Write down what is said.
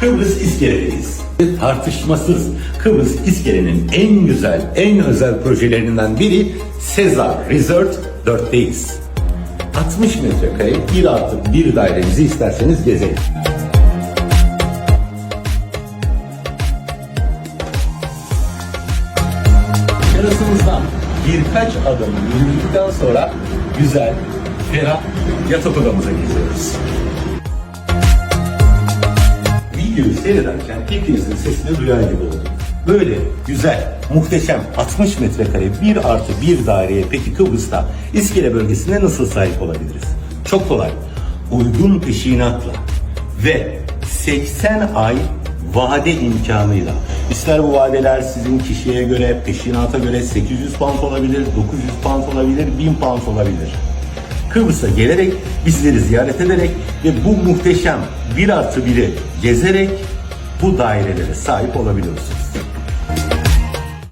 Kıbrıs İskele'deyiz. Tartışmasız Kıbrıs İskele'nin en güzel, en özel projelerinden biri Sezar Resort 4'teyiz. 60 metrekare bir artı bir dairemizi isterseniz gezelim. Terasımızdan birkaç adım yürüdükten sonra güzel, ferah yatak odamıza gidiyoruz. Videoyu seyrederken hepinizin sesini duyar gibi oldum. Böyle güzel, muhteşem 60 metrekare bir artı bir daireye peki Kıbrıs'ta İskele bölgesinde nasıl sahip olabiliriz? Çok kolay. Uygun peşinatla ve 80 ay vade imkanıyla. İster bu vadeler sizin kişiye göre, peşinata göre 800 pound olabilir, 900 pound olabilir, 1000 pound olabilir. Kıbrıs'a gelerek, bizleri ziyaret ederek ve bu muhteşem bir artı biri gezerek bu dairelere sahip olabiliyorsunuz.